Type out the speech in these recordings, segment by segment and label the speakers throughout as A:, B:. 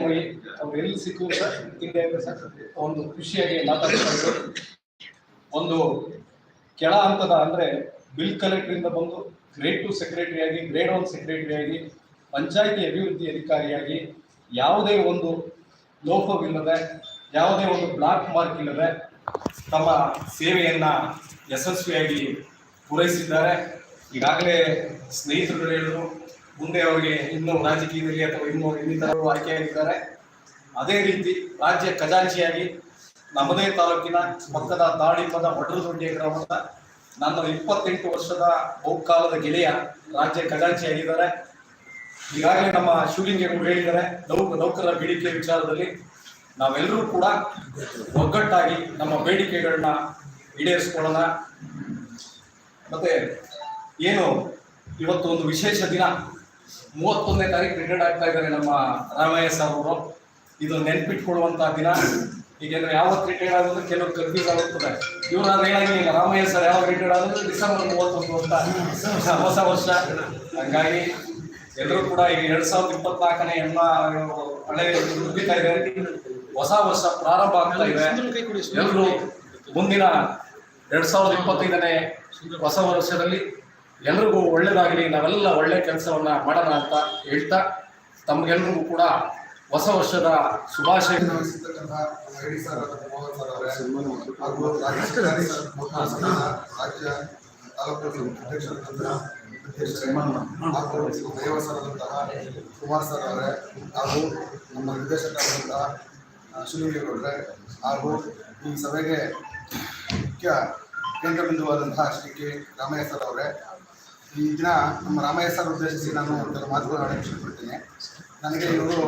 A: ಎಲ್ಲಿ ಸಿಕ್ಕಿದ್ರು ಸರ್? ಒಂದು ಖುಷಿಯಾಗಿ ಮಾತಾಡ್ತಾ ಒಂದು ಕೆಳ ಹಂತದ ಅಂದ್ರೆ ಬಿಲ್ ಕಲೆಕ್ಟರ್ ಇಂದ ಬಂದು ಗ್ರೇಡ್ ಟು ಸೆಕ್ರೆಟರಿ ಆಗಿ, ಗ್ರೇಡ್ ಒನ್ ಸೆಕ್ರೆಟರಿ ಆಗಿ, ಪಂಚಾಯಿತಿ ಅಭಿವೃದ್ಧಿ ಅಧಿಕಾರಿಯಾಗಿ ಯಾವುದೇ ಒಂದು ಲೋಪವಿಲ್ಲದೆ ಯಾವುದೇ ಒಂದು ಬ್ಲಾಕ್ ಮಾರ್ಕ್ ಇಲ್ಲದೆ ತಮ್ಮ ಸೇವೆಯನ್ನ ಯಶಸ್ವಿಯಾಗಿ ಪೂರೈಸಿದ್ದಾರೆ. ಈಗಾಗಲೇ ಸ್ನೇಹಿತರು ಹೇಳಿದ್ರು ಮುಂದೆ ಅವರಿಗೆ ಇನ್ನೂ ರಾಜಕೀಯದಲ್ಲಿ ಅಥವಾ ಇನ್ನೂ ಇನ್ನಿತರರು ಆಯ್ಕೆಯಾಗಿದ್ದಾರೆ. ಅದೇ ರೀತಿ ರಾಜ್ಯ ಖಜಾಂಚಿಯಾಗಿ ನಮ್ಮದೇ ತಾಲೂಕಿನ ಪಕ್ಕದ ತಾಳಿಪದ ಒಡ್ರದೊಡ್ಡಿಯ ಗ್ರಾಮದ ನನ್ನ ಇಪ್ಪತ್ತೆಂಟು ವರ್ಷದ ಬಹುಕಾಲದ ಗೆಳೆಯ ರಾಜ್ಯ ಖಜಾಂಚಿಯಾಗಿದ್ದಾರೆ. ಈಗಾಗಲೇ ನಮ್ಮ ಶಿವಲಿಂಗೇಗೌಡರು ಹೇಳಿದ್ದಾರೆ. ನೌಕ ನೌಕರರ ಬೇಡಿಕೆ ವಿಚಾರದಲ್ಲಿ ನಾವೆಲ್ಲರೂ ಕೂಡ ಒಗ್ಗಟ್ಟಾಗಿ ನಮ್ಮ ಬೇಡಿಕೆಗಳನ್ನ ಈಡೇರಿಸ್ಕೊಳ್ಳೋಣ. ಮತ್ತೆ ಏನು ಇವತ್ತು ಒಂದು ವಿಶೇಷ ದಿನ? ಮೂವತ್ತೊಂದನೇ ತಾರೀಕು ರಿಟೈರ್ಡ್ ಆಗ್ತಾ ಇದ್ದಾರೆ ನಮ್ಮ ರಾಮಯ್ಯ ಸರ್ ಅವರು. ಇದು ನೆನ್ಪಿಟ್ಕೊಳ್ಳುವಂತಹ ದಿನ. ಈಗೇನು ಯಾವತ್ತು ರಿಟೈರ್ಡ್ ಆಗೋದು ಕೆಲವು ಕನ್ಫ್ಯೂಸ್ ಆಗುತ್ತದೆ ಇವ್ರಾದ್ರೆ ಏನಾಗಿಲ್ಲ ರಾಮಯ್ಯ ಸರ್ ಯಾವಾಗ ರಿಟೈರ್ಡ್ ಆಗೋದು ಡಿಸೆಂಬರ್ ಮೂವತ್ತೊಂದು ಅಂತ. ಹೊಸ ವರ್ಷ. ಹಂಗಾಗಿ ಎಲ್ಲರೂ ಕೂಡ ಈಗ ಎರಡ್ ಸಾವಿರದ ಇಪ್ಪತ್ನಾಲ್ಕನೇ ಎನ್ನ ಹಳೆಯ ಮುಗಿತಾ ಇದೆ ಹೊಸ ವರ್ಷ ಪ್ರಾರಂಭ ಆಗ್ತಾ ಇದೆ. ಎಲ್ಲರೂ ಮುಂದಿನ ಎರಡ್ ಸಾವಿರದ ಇಪ್ಪತ್ತೈದನೇ ಹೊಸ ವರ್ಷದಲ್ಲಿ ಎಲ್ರಿಗೂ ಒಳ್ಳೇದಾಗಲಿ, ನಾವೆಲ್ಲ ಒಳ್ಳೆ ಕೆಲಸವನ್ನ ಮಾಡೋಣ ಅಂತ ಹೇಳ್ತಾ ತಮ್ಗೆಲ್ರಿಗೂ ಕೂಡ ಹೊಸ ವರ್ಷದ ಶುಭಾಶಯ
B: ರಾಜ್ಯ ತಾಲೂಕು ಅಧ್ಯಕ್ಷರಾದಂತಹ ಆದಂತಹ ಕುಮಾರ್ ಸರ್ ಅವರೇ, ಹಾಗೂ ನಮ್ಮ ನಿರ್ದೇಶಕರಾದಂತಹ ಶಿವಲಿಂಗೇಗೌಡರೆ ಹಾಗೂ ಈ ಸಭೆಗೆ ಮುಖ್ಯ ಕೇಂದ್ರ ಬಿಂದುವಾದಂತಹ ಶ್ರೀ ಕೆ ರಾಮಯ್ಯ ಸರ್ ಅವರೇ ಈ ದಿನ ನಮ್ಮ ರಾಮಯ್ಯ ಸರ್ ಉದ್ದೇಶಿಸಿ ನಾನು ಒಂದು ಮಾತುಗಳು ಆಡಕ್ಕೆ ಇಷ್ಟಪಡ್ತೀನಿ. ನನಗೆ ಇವರು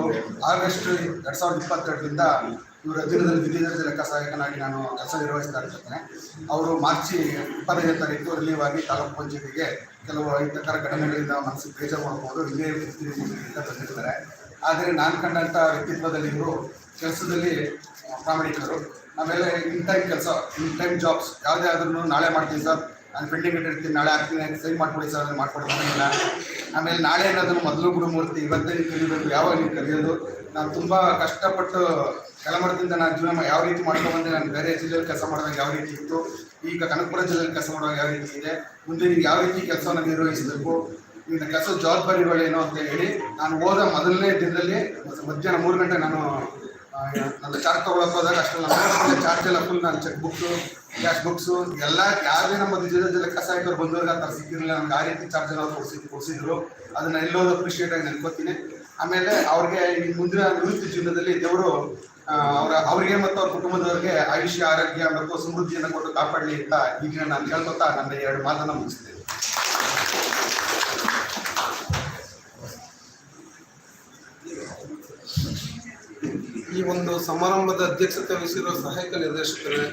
B: ಆಗಸ್ಟ್ ಎರಡು ಸಾವಿರದ ಇಪ್ಪತ್ತೆರಡರಿಂದ ಇವರ ದಿನದಲ್ಲಿ ವಿಧಿದರ್ಜೆ ಲೆಕ್ಕ ಸಹಾಯಕನಾಗಿ ನಾನು ಕೆಲಸ ನಿರ್ವಹಿಸ್ತಾ ಇರ್ತೇನೆ. ಅವರು ಮಾರ್ಚ್ ಇಪ್ಪತ್ತೈದನೇ ತಾರೀಕು ರಿಲೀವ್ ಆಗಿ ತಾಲೂಕು ಪಂಚಾಯತಿಗೆ ಕೆಲವು ಅಹಿತಕರ ಘಟನೆಗಳಿಂದ ಮನಸ್ಸಿಗೆ ಬೇಜಾರು ಮಾಡ್ಕೊಂಡು ಇಲ್ಲೇ ಅಂತ ಬಂದಿರ್ತಾರೆ ಆದರೆ ನಾನು ಕಂಡಂಥ ವ್ಯಕ್ತಿತ್ವದಲ್ಲಿ ಇವರು ಕೆಲಸದಲ್ಲಿ ಪ್ರಾಮಾಣಿಕರು. ಆಮೇಲೆ ಇನ್ ಟೈಮ್ ಕೆಲಸ, ಇನ್ ಟೈಮ್ ಜಾಬ್ಸ್, ಯಾವುದೇ ಆದ್ರೂ ನಾಳೆ ಮಾಡ್ತೀನಿ ಸರ್. ನಾನು ಪೆಂಡಿಂಗ್ ಇಟ್ಟಿರ್ತೀನಿ, ನಾಳೆ ಹಾಕ್ತೀನಿ ಸೈನ್ ಮಾಡ್ಕೊಡಿ ಸರ್ ಅದನ್ನು ಮಾಡ್ಕೊಡ್ತೀನಿಲ್ಲ ಆಮೇಲೆ ನಾಳೆ ಅನ್ನೋದನ್ನು ಮೊದಲು ಗುರುಮೂರ್ತಿ ಇವತ್ತೇ ನೀವು ಕಲಿಬೇಕು ಯಾವಾಗ ನೀವು ಕಲಿಯೋದು ನಾನು ತುಂಬ ಕಷ್ಟಪಟ್ಟು ಕೆಲಮರದಿಂದ ನಾನು ಜೀವನ ಯಾವ ರೀತಿ ಮಾಡ್ಕೊಂಡ್ಬಂದೆ ನಾನು ಬೇರೆ ಜಿಲ್ಲೆಯಲ್ಲಿ ಕೆಲಸ ಮಾಡಿದಾಗ ಯಾವ ರೀತಿ ಇತ್ತು? ಈಗ ಕನಕಪುರ ಜಿಲ್ಲೆಯಲ್ಲಿ ಕೆಲಸ ಮಾಡುವಾಗ ಯಾವ ರೀತಿ ಇದೆ? ಮುಂದೆ ನೀವು ಯಾವ ರೀತಿ ಕೆಲಸವನ್ನು ನಿರ್ವಹಿಸಬೇಕು? ನಿನ್ನ ಕೆಲಸದ ಜವಾಬ್ದಾರಿಗಳೇನು ಅಂತ ಹೇಳಿ, ನಾನು ಹೋದ ಮೊದಲನೇ ದಿನದಲ್ಲಿ ಮಧ್ಯಾಹ್ನ ಮೂರು ಗಂಟೆ ನಾನು ನನ್ನ ಚಾರ್ಜ್ ತೊಗೊಳಕ್ಕೆ ಹೋದಾಗ ಅಷ್ಟೆಲ್ಲ ಚಾರ್ಜ್ ಎಲ್ಲ ಫುಲ್ ನಾನು ಚೆಕ್ ಬುಕ್ಸು ಕ್ಯಾಶ್ ಬುಕ್ಸು ಎಲ್ಲ ಯಾರೇ ನಮ್ಮ ಜಿಲ್ಲೆ ಕಸಾಯಕರು ಬಂದವ್ರಿಗೆ ಆ ಥರ ಸಿಕ್ಕಿರಲಿಲ್ಲ. ನಮ್ಗೆ ಆ ರೀತಿ ಚಾರ್ಜ್ ಎಲ್ಲ ಕೊಡಿಸಿ, ಕೊಡಿಸಿದ್ರು. ಅದನ್ನ ಎಲ್ಲೋ ಅಪ್ರಿಷಿಯೇಟ್ ಆಗಿ ನೆನ್ಕೋತೀನಿ. ಆಮೇಲೆ ಅವ್ರಿಗೆ ಮುಂದಿನ ನಿವೃತ್ತಿ ಜೀವನದಲ್ಲಿ ದೇವರು ಅವರ, ಅವರಿಗೆ ಮತ್ತು ಅವ್ರ ಕುಟುಂಬದವರಿಗೆ ಆಯುಷ್ಯ, ಆರೋಗ್ಯ ಮತ್ತು ಸಮೃದ್ಧಿಯನ್ನು ಕೊಟ್ಟು ಕಾಪಾಡಲಿ ಅಂತ ಈಗ ನಾನು ಹೇಳ್ಕೊತಾ ನನ್ನ ಎರಡು ಮಾತನ್ನ ಮುಗಿಸ್ತೇನೆ.
C: ಈ ಒಂದು ಸಮಾರಂಭದ ಅಧ್ಯಕ್ಷತೆ ವಹಿಸಿರುವ ಸಹಾಯಕ ನಿರ್ದೇಶಕರೇ,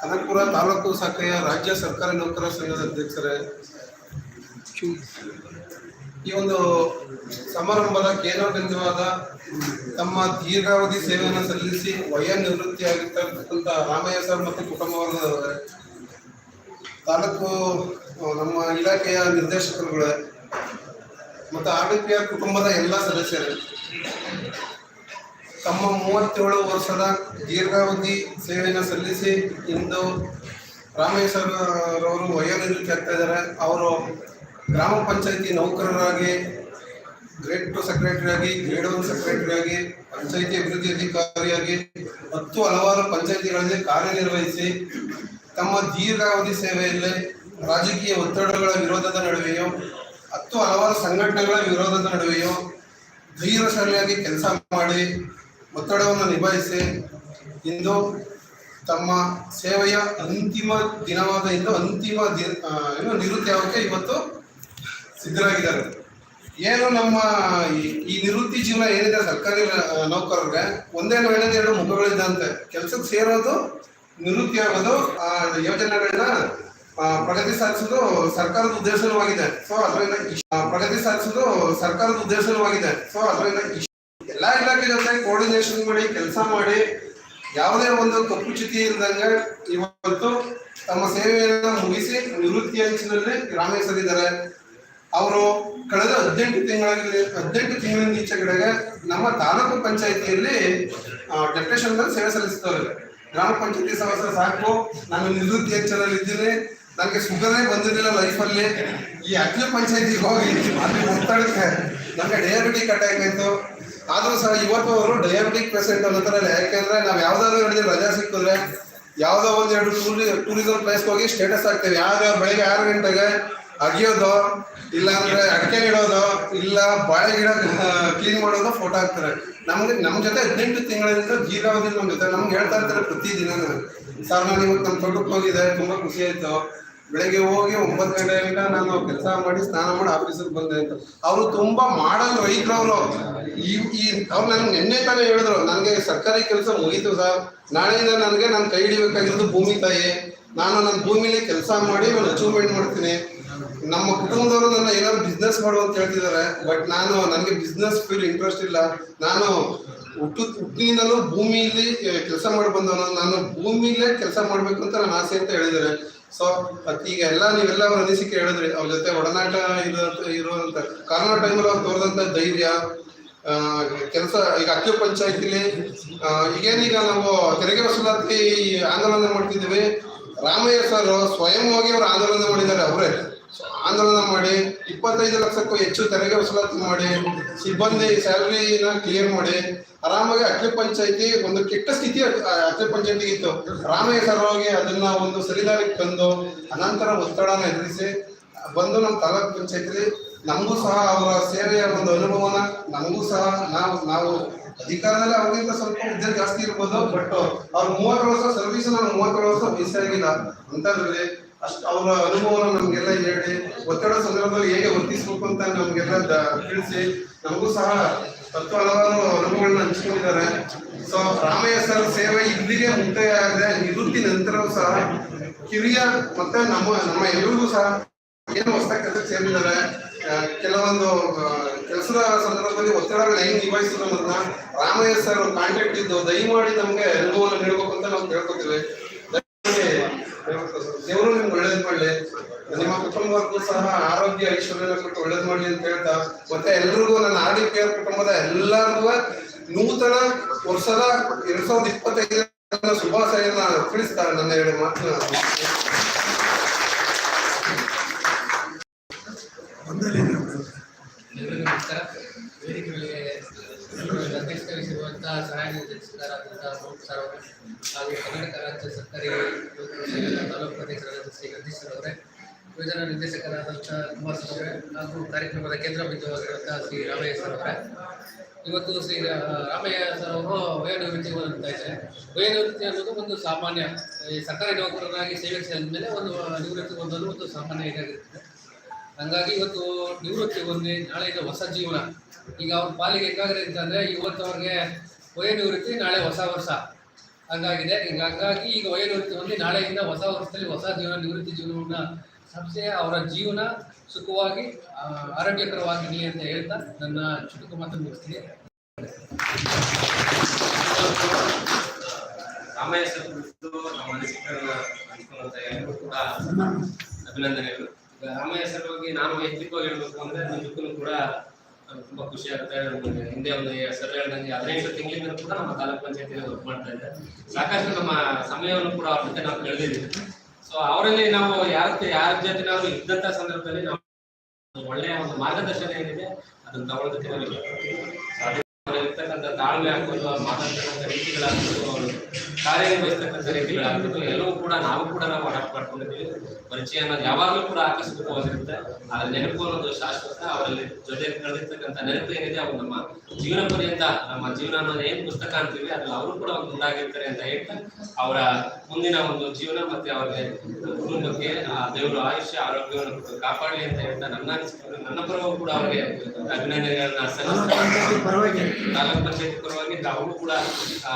C: ಕನಕಪುರ ತಾಲೂಕು ಶಾಖೆಯ ರಾಜ್ಯ ಸರ್ಕಾರಿ ನೌಕರರ ಸಂಘದ ಅಧ್ಯಕ್ಷರೇ, ಈ ಒಂದು ಸಮಾರಂಭದ ಕೇಂದ್ರ ಬಿಂದುವಾದ ತಮ್ಮ ದೀರ್ಘಾವಧಿ ಸೇವೆಯನ್ನು ಸಲ್ಲಿಸಿ ವಯ ನಿವೃತ್ತಿಯಾಗಿರ್ತಕ್ಕಂಥ ರಾಮಯ್ಯ ಸರ್ ಮತ್ತು ಕುಟುಂಬ ವರ್ಗದವರೇ, ತಾಲೂಕು ನಮ್ಮ ಇಲಾಖೆಯ ನಿರ್ದೇಶಕರುಗಳೇ, ಮತ್ತು ಆರ್ ಕುಟುಂಬದ ಎಲ್ಲ ಸದಸ್ಯರೇ ತಮ್ಮ ಮೂವತ್ತೇಳು ವರ್ಷದ ದೀರ್ಘಾವಧಿ ಸೇವೆಯನ್ನು ಸಲ್ಲಿಸಿ ಇಂದು ರಾಮೇಶ್ವರವರು ವಯೋನಿವೃತ್ತಿ ಇದ್ದಾರೆ. ಅವರು ಗ್ರಾಮ ಪಂಚಾಯತಿ ನೌಕರರಾಗಿ, ಗ್ರೇಡ್ ಟು ಸೆಕ್ರೆಟರಿಯಾಗಿ ಗ್ರೇಡ್ ಒನ್ ಸೆಕ್ರೆಟರಿಯಾಗಿ ಪಂಚಾಯತಿ ಅಭಿವೃದ್ಧಿ ಅಧಿಕಾರಿಯಾಗಿ ಮತ್ತು ಹಲವಾರು ಪಂಚಾಯಿತಿಗಳಲ್ಲಿ ಕಾರ್ಯನಿರ್ವಹಿಸಿ ತಮ್ಮ ದೀರ್ಘಾವಧಿ ಸೇವೆಯಲ್ಲಿ ರಾಜಕೀಯ ಒತ್ತಡಗಳ ವಿರೋಧದ ನಡುವೆಯೂ ಹತ್ತು ಹಲವಾರು ಸಂಘಟನೆಗಳ ವಿರೋಧದ ನಡುವೆಯೂ ಧೈರ್ಯಶಾಲಿಯಾಗಿ ಕೆಲಸ ಮಾಡಿ ಒತ್ತಡವನ್ನು ನಿಭಾಯಿಸಿ ಇಂದು ತಮ್ಮ ಸೇವೆಯ ಅಂತಿಮ ದಿನವಾದ ಇಂದು ಅಂತಿಮ ದಿನ ಏನು ನಿವೃತ್ತಿ ಇವತ್ತು ಸಿದ್ಧರಾಗಿದ್ದಾರೆ. ಏನು ನಮ್ಮ ಈ- ನಿವೃತ್ತಿ ಜೀವನ ಏನಿದೆ ಸರ್ಕಾರಿ ನೌಕರರಿಗೆ, ಒಂದೇ ವೇಳೆ ಎರಡು ಮುಖಗಳಿದ್ದಂತೆ. ಕೆಲಸಕ್ಕೆ ಸೇರೋದು, ನಿವೃತ್ತಿ ಆಗೋದು, ಆ, ಯೋಜನೆಗಳನ್ನ ಪ್ರಗತಿ ಸಾಧಿಸೋದು ಸರ್ಕಾರದ ಉದ್ದೇಶವಾಗಿದೆ ಸೊ ಅದರಿಂದ ಪ್ರಗತಿ ಸಾಧಿಸೋದು ಸರ್ಕಾರದ ಉದ್ದೇಶವಾಗಿದೆ ಸೊ ಅದರಿಂದ ಎಲ್ಲಾ ಇಲಾಖೆ ಜೊತೆ ಕೋರ್ಡಿನೇಷನ್ ಮಾಡಿ, ಕೆಲಸ ಮಾಡಿ, ಯಾವುದೇ ಒಂದು ಕಪ್ಪು ಚುಕ್ಕಿ ಇಲ್ದಂಗೆ ಇವತ್ತು ತಮ್ಮ ಸೇವೆಯನ್ನು ಮುಗಿಸಿ ನಿವೃತ್ತಿ ಅಂಚಿನಲ್ಲಿ ರಾಮೇಶ್ವರಿದ್ದಾರೆ ಅವರು ಕಳೆದ ಹದಿನೆಂಟು ತಿಂಗಳಲ್ಲಿ, ಹದಿನೆಂಟು ತಿಂಗಳಿಂದ ಈಚೆ ಕಡೆಗೆ ನಮ್ಮ ತಾಲೂಕು ಪಂಚಾಯಿತಿಯಲ್ಲಿ ಡೆಪ್ಟೇಷನ್ ಸೇವೆ ಸಲ್ಲಿಸ್ತವ್ರೆ ಗ್ರಾಮ ಪಂಚಾಯತಿ ಸದಸ್ಯ ಸಾಕು, ನಾನು ನಿವೃತ್ತಿ ಅಂಚಿನಲ್ಲಿ ಇದ್ದೀನಿ, ನನಗೆ ಸುಗರೇ ಬಂದಿರಲಿಲ್ಲ ಲೈಫಲ್ಲಿ. ಈ ಅಖಿಲ ಪಂಚಾಯತಿಗೆ ಹೋಗಿ ಅಲ್ಲಿ ಒತ್ತಡಕ್ಕೆ ನನಗೆ ಡಯಾಬಿಟಿಕ್ ಅಟ್ಯಾಕ್ ಆಯಿತು ಆದರೂ ಸಹ ಇವತ್ತು ಅವರು ಡಯಾಬಿಟಿಕ್ ಪೇಷಂಟ್ ಅಂತಾರೆ ಯಾಕೆಂದ್ರೆ ನಾವು ಯಾವ್ದಾದ್ರು ಹೇಳಿದ್ರೆ ರಜಾ ಸಿಕ್ಕಿದ್ರೆ ಯಾವ್ದೋ ಒಂದು ಎರಡು ಟೂರಿ ಟೂರಿಸಂ ಪ್ಲೇಸ್ ಹೋಗಿ ಸ್ಟೇಟಸ್ ಹಾಕ್ತೇವೆ. ಯಾರು ಬೆಳಿಗ್ಗೆ ಆರು ಗಂಟೆಗೆ ಅಗಿಯೋದು, ಇಲ್ಲ ಅಂದ್ರೆ ಅಡಿಕೆ ಇಡೋದು ಇಲ್ಲ ಬಾಳೆ ಗಿಡ ಕ್ಲೀನ್ ಮಾಡೋದು ಫೋಟೋ ಹಾಕ್ತಾರೆ. ನಮ್ಗೆ ನಮ್ಮ ಜೊತೆ ಹದಿನೆಂಟು ತಿಂಗಳಿಂದ ಜೀರಾವಧಿ ನಮ್ ಜೊತೆ ನಮ್ಗೆ ಹೇಳ್ತಾ ಇರ್ತಾರೆ ಪ್ರತಿದಿನ. ಸರ್ ನಾನು ಇವತ್ತು ನಮ್ಮ ತೋಟಕ್ಕೆ ಹೋಗಿದೆ ತುಂಬಾ ಖುಷಿ ಆಯ್ತು. ಬೆಳಗ್ಗೆ ಹೋಗಿ ಒಂಬತ್ತು ಗಂಟೆಯಿಂದ ನಾನು ಕೆಲಸ ಮಾಡಿ ಸ್ನಾನ ಮಾಡಿ ಆಫೀಸಿಗೆ ಬಂದೆ ಅಂತ. ಅವರು ತುಂಬಾ ಮಾಡಲ್ ಅವರು. ಈ ಈ, ಅವ್ರು ನನ್ಗೆ ನಿನ್ನೆ ತಾನೇ ಹೇಳಿದ್ರು, ನನಗೆ ಸರ್ಕಾರಿ ಕೆಲಸ ಮುಗೀತು ಸರ್ ನಾಳೆಯಿಂದ ನನಗೆ ನನ್ನ ಕೈ ಹಿಡಿಬೇಕಾಗಿರೋದು ಭೂಮಿ ತಾಯಿ. ನಾನು ನನ್ನ ಭೂಮಿಲಿ ಕೆಲಸ ಮಾಡಿ ನಾನು ಅಚೀವ್ಮೆಂಟ್ ಮಾಡ್ತೀನಿ. ನಮ್ಮ ಕುಟುಂಬದವರು ನನ್ನ ಏನಾದ್ರು ಬಿಸ್ನೆಸ್ ಮಾಡು ಅಂತ ಹೇಳ್ತಿದ್ದಾರೆ. ಬಟ್ ನಾನು, ನನಗೆ ಬಿಸ್ನೆಸ್ ಫೀಲ್ ಇಂಟ್ರೆಸ್ಟ್ ಇಲ್ಲ. ನಾನು ಹುಟ್ಟು, ಹುಟ್ಟಿನಿಂದಲೂ ಭೂಮಿಯಲ್ಲಿ ಕೆಲಸ ಮಾಡಿ ಬಂದವನು. ನಾನು ಭೂಮಿಲೇ ಕೆಲಸ ಮಾಡ್ಬೇಕು ಅಂತ ನನ್ನ ಆಸೆ ಅಂತ ಹೇಳಿದ್ದಾರೆ. ಸೊ ಈಗ ಎಲ್ಲ ನೀವೆಲ್ಲ ಅವ್ರ ಅನಿಸಿಕೆ ಹೇಳಿದ್ರಿ, ಅವ್ರ ಜೊತೆ ಒಡನಾಟ ಇರೋ ಇರುವಂತ ಕರೋನಾ ಟೈಮಲ್ಲಿ ಅವ್ರು ತೋರಿದಂತ ಧೈರ್ಯ ಕೆಲಸ, ಈಗ ಅಕ್ಕಿ ಪಂಚಾಯತಿಲಿ ಈಗೇನೀಗ ನಾವು ತೆರಿಗೆ ವಸೂಲಾತಿ ಆಂದೋಲನ ಮಾಡ್ತಿದ್ದೀವಿ. ರಾಮಯ್ಯ ಸರ್ ಸ್ವಯಂವಾಗಿ ಅವರು ಆಂದೋಲನ ಮಾಡಿದ್ದಾರೆ, ಅವರೇ. ಆಂದೋಲನ ಮಾಡಿ, ಇಪ್ಪತ್ತೈದು ಲಕ್ಷಕ್ಕೂ ಹೆಚ್ಚು ತೆರಿಗೆ ವಸೂಲಾತಿ ಮಾಡಿ, ಸಿಬ್ಬಂದಿ ಸ್ಯಾಲರಿನ ಕ್ಲಿಯರ್ ಮಾಡಿ, ಆರಾಮಾಗಿ ಅಖಿಲ ಪಂಚಾಯತಿ ಒಂದು ಕೆಟ್ಟ ಸ್ಥಿತಿ ಅಖ್- ಅಖಿಲ ಪಂಚಾಯತಿಗೆ ಇತ್ತು. ರಾಮಯ್ಯ ಸರ್ವಾಗಿ ಅದನ್ನ ಒಂದು ಸರಿದಾರಿಗೆ ತಂದು, ಅನಂತರ ಒತ್ತಡನ ಎದುರಿಸಿ, ಬಂದು ನಮ್ಮ ತಾಲೂಕ್ ಪಂಚಾಯತಿ ನಮಗೂ ಸಹ ಅವರ ಸೇವೆಯ ಒಂದು ಅನುಭವನ, ನಮಗೂ ಸಹ ನಾವು ನಾವು ಅಧಿಕಾರದಲ್ಲಿ ಅವರಿಂದ ಸ್ವಲ್ಪ ಹುದ್ದೆ ಜಾಸ್ತಿ ಇರ್ಬೋದು, ಬಟ್ ಅವ್ರ ಮೂವತ್ತು ವರ್ಷ ಸರ್ವಿಸ್ ನಾನು ಮೂವತ್ತೇಳು ವರ್ಷ ವಯಸ್ಸಾಗಿಲ್ಲ ಅಂತದ್ರಲ್ಲಿ ಅಷ್ಟು ಅವರ ಅನುಭವನ ನಮ್ಗೆಲ್ಲ ಹೇಳಿ, ಒತ್ತಡ ಸಂದರ್ಭದಲ್ಲಿ ಹೇಗೆ ವರ್ತಿಸ್ಬೇಕು ಅಂತ ನಮ್ಗೆಲ್ಲ ತಿಳಿಸಿ, ನಮಗೂ ಸಹ ಹತ್ತು ಹಲವಾರು ಅನುಭವಗಳನ್ನ ಹಂಚಿಕೊಂಡಿದ್ದಾರೆ ಸೊ ರಾಮಯ್ಯ ಸರ್ ಸೇವೆ ಇಲ್ಲಿಗೆ ಮುಕ್ತಾಯ ಆಗಿದೆ ನಿವೃತ್ತಿ ನಂತರವೂ ಸಹ ಕಿರಿಯ ಮತ್ತೆ ನಮ್ಮ ನಮ್ಮ ಎಲ್ಲರಿಗೂ ಸಹ ಏನು ಹೊಸ ಕೆಲಸಕ್ಕೆ ಸೇರಿದ್ದಾರೆ ಕೆಲವೊಂದು ಕೆಲಸದ ಸಂದರ್ಭದಲ್ಲಿ ಒತ್ತಡಗಳನ್ನ ಹೆಂಗ್ ನಿಭಾಯಿಸೋದನ್ನ ರಾಮಯ್ಯ ಸರ್ ಕಾಂಟ್ಯಾಕ್ಟ್ ಇದ್ದು ದಯಮಾಡಿ ನಮ್ಗೆ ಅನುಭವನ ನೀಡಬೇಕು ಅಂತ ನಾವು ಕೇಳ್ಕೊತೀವಿ. ದೇವರು ನಿಮ್ಗೆ ಒಳ್ಳೇದ್ ಮಾಡ್ಲಿ. ನಿಮ್ಮ ಕುಟುಂಬಕ್ಕೂ ಸಹ ಆರೋಗ್ಯ ಐಶ್ವರ್ಯ ಕೊಟ್ಟು ಒಳ್ಳೇದ್ ಮಾಡ್ಲಿ ಅಂತ ಹೇಳ್ತಾ, ಮತ್ತೆ ಎಲ್ರಿಗೂ ನನ್ನ ಆರ್ ಡಿ ಪಿ ಆರ್ ಕುಟುಂಬದ ಎಲ್ಲರಿಗೂ ನೂತನ ವರ್ಷದ ಎರಡ್ ಸಾವಿರದ ಇಪ್ಪತ್ತೈದರ ಶುಭಾಶಯನ ತಿಳಿಸ್ತಾ ನನ್ನ ಎರಡು ಮಾತು
D: ವೇದಿಕೆಗಳಿಗೆ ಸಹಾಯ ಹಾಗೂ ಕರ್ನಾಟಕ ರಾಜ್ಯ ಸರ್ಕಾರಿ ಯೋಜನೆ ತಾಲೂಕು ಅಧ್ಯಕ್ಷರಾದ ಶ್ರೀ ಗದೀಶ್ ಸರ್ ಅವರೇ ಯೋಜನಾ ನಿರ್ದೇಶಕರಾದಂತಹ ಕುಮಾರ್ ಸರ್ ಹಾಗೂ ಕಾರ್ಯಕ್ರಮದ ಕೇಂದ್ರ ಬಿಂದುವಾಗಿರುವಂತಹ ಶ್ರೀ ರಾಮಯ್ಯ ಸರ್ ಅವರೇ. ಇವತ್ತು ಶ್ರೀ ರಾಮಯ್ಯ ಸರ್ ಅವರು ವಯೋನಿವೃತ್ತಿ ಅಂತ ಇದ್ದಾರೆ ವಯೋನಿವೃತ್ತಿ ಅನ್ನೋದು ಒಂದು ಸಾಮಾನ್ಯ, ಈ ಸರ್ಕಾರಿ ನೌಕರರಾಗಿ ಸೇವೆ ಸೇರಿದ ಮೇಲೆ ಒಂದು ನಿವೃತ್ತಿ ಹೊಂದಲು ಒಂದು ಸಾಮಾನ್ಯ ಇದಾಗಿರ್ತದೆ ಹಂಗಾಗಿ ಇವತ್ತು ನಿವೃತ್ತಿ ಹೊಂದಿ ನಾಳೆಯಿಂದ ಹೊಸ ಜೀವನ. ಈಗ ಅವ್ರ ಪಾಲಿಗೆ ಹೆಂಗಾಗಿದೆ ಅಂತಂದರೆ ಇವತ್ತು ಅವ್ರಿಗೆ ವಯೋನಿವೃತ್ತಿ ನಾಳೆ ಹೊಸ ವರ್ಷ. ಹಂಗಾಗಿದೆ. ಈಗ ಹಂಗಾಗಿ ಈಗ ವಯೋನಿವೃತ್ತಿ ಹೊಂದಿ ನಾಳೆಯಿಂದ ಹೊಸ ವರ್ಷದಲ್ಲಿ ಹೊಸ ಜೀವನ, ನಿವೃತ್ತಿ ಜೀವನವನ್ನ ಸಂಸ್ಥೆ ಅವರ ಜೀವನ ಸುಖವಾಗಿ ಆರೋಗ್ಯಕರವಾಗಿ ಆರೋಗ್ಯಕರವಾಗಿರಲಿ ಅಂತ ಹೇಳ್ತಾ ನನ್ನ ಚುಟುಕು ಮಾತನ್ನು ಮುಗಿಸ್ತೀನಿ
E: ರಾಮಯ್ಯ ಸರ್ ನಮ್ಮ ಕೂಡ ಅಭಿನಂದನೆಗಳು. ರಾಮಯ್ಯ ಸರ್ ಬಗ್ಗೆ ನಾನು ವೈಯಕ್ತಿಕವಾಗಿ ಹೇಳ್ಬೇಕು ಅಂದ್ರೆ ನಿಜಕ್ಕೂ ಕೂಡ ತುಂಬಾ ಖುಷಿ ಆಗುತ್ತೆ ಹಿಂದೆ ಒಂದು ಸರ್ ಹೇಳ್ದಂಗೆ ಹದಿನೈದು ತಿಂಗಳಿಂದ ಕೂಡ ನಮ್ಮ ತಾಲೂಕ್ ಪಂಚಾಯತಿ ವರ್ಕ್ ಮಾಡ್ತಾ ಇದ್ದೆ ಸಾಕಷ್ಟು ನಮ್ಮ ಸಮಯವನ್ನು ಕೂಡ ಅವ್ರ ಜೊತೆ ನಾವು ಕಳೆದಿದ್ದೀವಿ. ಸೊ ಅವರಲ್ಲಿ ನಾವು ಯಾರ ಯಾರ ಜೊತೆ ನಾವು ಇದ್ದಂತ ಸಂದರ್ಭದಲ್ಲಿ ನಾವು ಒಳ್ಳೆಯ ಒಂದು ಮಾರ್ಗದರ್ಶನ ಏನಿದೆ, ಅದನ್ನ ತಗೊಳ್ಳೋದಕ್ಕೆ ಸಾಧ್ಯ. ಇರ್ತಕ್ಕಂಥ ತಾಳ್ಮೆ ಆಗ್ಬೋದು ಮಾತಾಡ್ತಕ್ಕಂಥ ರೀತಿಗಳಾಗ್ಬೋದು, ಅವರು ಕಾರ್ಯನಿರ್ವಹಿಸ್ತಕ್ಕಂಥ ರೀತಿಗಳಾಗ್ಬೋದು ಎಲ್ಲವೂ ಕೂಡ ನಾವು ಕೂಡ ನಾವು ಅಡಾಪ್ಟ್ ಮಾಡ್ಕೊಂಡಿದ್ದೀವಿ. ಪರಿಚಯ ಅನ್ನೋದು ಯಾವಾಗಲೂ ಕೂಡ ಆಕಸ್ಮಿಕವಾಗಿರುತ್ತೆ. ಆ ನೆನಪು ಅನ್ನೋದು ಶಾಶ್ವತ. ಅವರಲ್ಲಿ ಜೊತೆ ಕಳೆದಿರ್ತಕ್ಕಂಥ ನೆನಪು ಏನಿದೆ ಅವು ನಮ್ಮ ಜೀವನ ಪರ್ಯಂತ ನಮ್ಮ ಜೀವನ ಅನ್ನೋದು ಏನ್ ಪುಸ್ತಕ ಅಂತೀವಿ ಅದ್ರಲ್ಲಿ ಅವರು ಕೂಡ ಒಂದು ಮುಂದಾಗಿರ್ತಾರೆ ಅಂತ ಹೇಳ್ತಾ ಅವರ ಮುಂದಿನ ಒಂದು ಜೀವನ ಮತ್ತೆ ಅವರಿಗೆ ಕುಟುಂಬಕ್ಕೆ ಆ ದೇವರು ಆಯುಷ್ಯ ಆರೋಗ್ಯವನ್ನು ಕಾಪಾಡಲಿ ಅಂತ ಹೇಳ್ತಾ ನನ್ನ ಅನಿಸಿಕೆ ನನ್ನ ಪರವಾಗಿ ಕೂಡ ಅವರಿಗೆ ಅಭಿನಂದನೆಗಳನ್ನ ಸಲ್ಲಿಸ್ತಾ ತಾಲೂಕು ಪಂಚಾಯತ್ ಪರವಾಗಿ ತಾವು ಕೂಡ ಆ,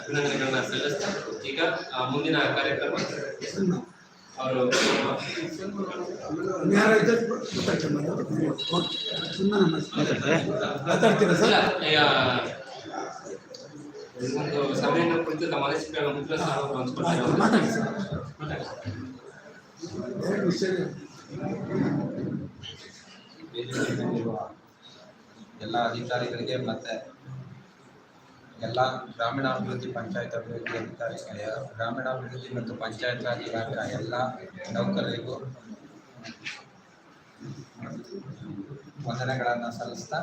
E: ಅಭಿನಂದನೆಗಳನ್ನ ಸಲ್ಲಿಸ್ತಾ ಈಗ ಆ, ಮುಂದಿನ ಕಾರ್ಯಕ್ರಮ. ಅವರು ಒಂದು ಸಭೆಯನ್ನು ಕುರಿತು ತಮ್ಮ ಅನಿಸಿಕೆಗಳನ್ನು ಹಂಚ್ಕೊಳ್ತಾರೆ.
F: ವೇದಿಕೆ ಮೇಲಿರುವ ಎಲ್ಲ ಅಧಿಕಾರಿಗಳಿಗೆ ಮತ್ತು ಎಲ್ಲ ಗ್ರಾಮೀಣಾಭಿವೃದ್ಧಿ, ಪಂಚಾಯತ್ ಅಭಿವೃದ್ಧಿ ಅಧಿಕಾರಿ ಗ್ರಾಮೀಣಾಭಿವೃದ್ಧಿ ಮತ್ತು ಪಂಚಾಯತ್ ರಾಜ್ ಇಲಾಖೆ ಎಲ್ಲ ನೌಕರರಿಗೂ ವಂದನೆಗಳನ್ನು ಸಲ್ಲಿಸ್ತಾ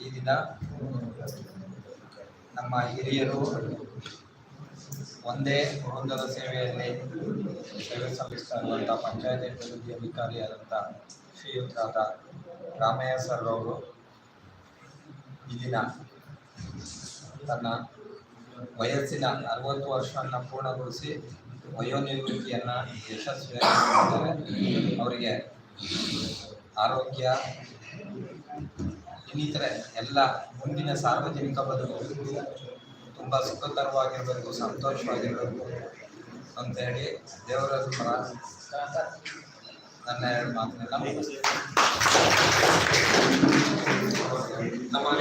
F: ಈ ದಿನ ನಮ್ಮ ಹಿರಿಯರು ಒಂದೇ ವೃಂದದ ಸೇವೆಯಲ್ಲಿ ಸೇವೆ ಸಲ್ಲಿಸ್ತಾ ಇರುವಂಥ ಪಂಚಾಯತ್ ಅಭಿವೃದ್ಧಿ ಅಧಿಕಾರಿಯಾದಂಥ ಶ್ರೀಯುತರಾದ ರಾಮಯ್ಯ ಸರ್ ಅವರು ಈ ದಿನ ತನ್ನ ವಯಸ್ಸಿನ ಅರವತ್ತು ವರ್ಷವನ್ನು ಪೂರ್ಣಗೊಳಿಸಿ ವಯೋನಿವೃತ್ತಿಯನ್ನು ಯಶಸ್ವಿಯಾಗಿ ಅವರಿಗೆ ಆರೋಗ್ಯ, ಇನ್ನಿತರೆ ಎಲ್ಲ ಮುಂದಿನ ಸಾರ್ವಜನಿಕ ಬದುಕು ತುಂಬ ಸುಖಕರವಾಗಿರಬೇಕು, ಸಂತೋಷವಾಗಿರಬೇಕು ಅಂತ ಹೇಳಿ ದೇವರ ನನ್ನ ಎರಡು ಮಾತನ್ನೆಲ್ಲ.
E: ನಮ್ಮ